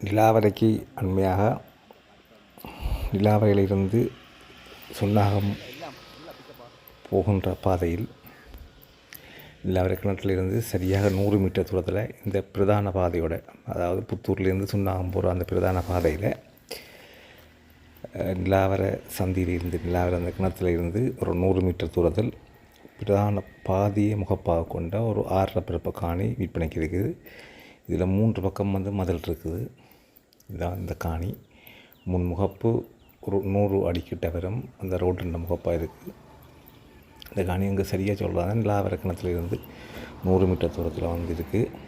நிலாவரைக்கு அண்மையாக நிலாவரையிலிருந்து சுன்னாகம் போகின்ற பாதையில் நிலாவரை கிணற்றிலிருந்து சரியாக நூறு மீட்டர் தூரத்தில் இந்த பிரதான பாதையோட அதாவது புத்தூர்லேருந்து சுன்னாகம் போகிற அந்த பிரதான பாதையில் நிலாவர சந்தியில் இருந்து நிலாவர அந்த கிணத்துல இருந்து ஒரு நூறு மீட்டர் தூரத்தில் பிரதான பாதியை முகப்பாக கொண்ட ஒரு ஆறரை பிறப்பு காணி விற்பனைக்கு இருக்குது. இதில் மூன்று பக்கம் வந்து மதில் இருக்குது. இதுதான் இந்த காணி. முன் முகப்பு ஒரு நூறு அடிக்கிட்ட வரும். அந்த ரோட்டின் முகப்பாக இருக்குது இந்த காணி அங்கே சரியாக சொல்கிறாங்க நிலாவர கிணத்துலேருந்து நூறு மீட்டர் தூரத்தில் வந்து இருக்குது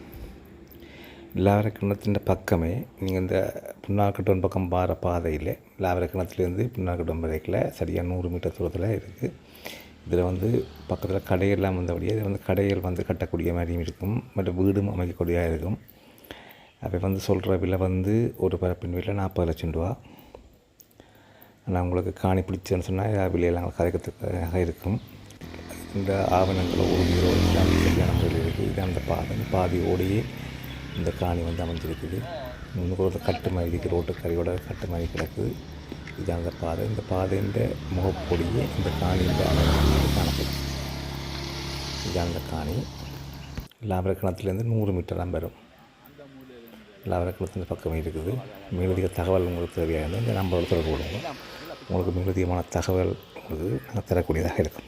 நிலாவர கிணத்தின் பக்கமே நீங்கள் இந்த புண்ணாக்கட்டம் பக்கம் பார பாதையில் நிலாவர கிணத்துலேருந்து வரைக்கில் சரியாக நூறு மீட்டர் தூரத்தில் இருக்குது இதில் வந்து பக்கத்தில் கடையெல்லாம் வந்தபடியே இது வந்து கடைகள் வந்து கட்டக்கூடிய மாதிரியும் இருக்கும். மற்ற வீடும் அமைக்கக்கூடியதாக இருக்கும். அப்போ வந்து சொல்கிற விலை வந்து ஒரு பரப்பின் விலை நாற்பது லட்சம் ரூபா. ஆனால் உங்களுக்கு காணி பிடிச்சேன்னு சொன்னால் விலையெல்லாம் கதைக்கிறதுக்காக இருக்கும். இந்த ஆவணங்களை ஓடியோ எல்லாமே சரியான முறையில் இருக்குது. இது அந்த பாதை. பாதி ஓடியே இந்த காணி வந்து அமைஞ்சிருக்குது. இன்னொரு ஒரு கட்டு மாதிரி இருக்குது ரோட்டு கரையோட கட்டு மாதிரி கிடக்குது. இது அந்த பாதை. இந்த பாதையின் முகப்பொடியே இந்த காணியின் காணப்படும். இது அந்த காணி. லாபர கிணத்துலேருந்து நூறு மீட்டர் தான் வரும். லாபர பக்கம் இருக்குது. மேலதிக தகவல் உங்களுக்கு தேவையாக இருந்தால் இந்த நம்பரோட தொடர்பு கொள்ளுங்கள். உங்களுக்கு மேலதிகமான தகவல் உங்களுக்கு நாங்கள் தரக்கூடியதாக இருக்கும்.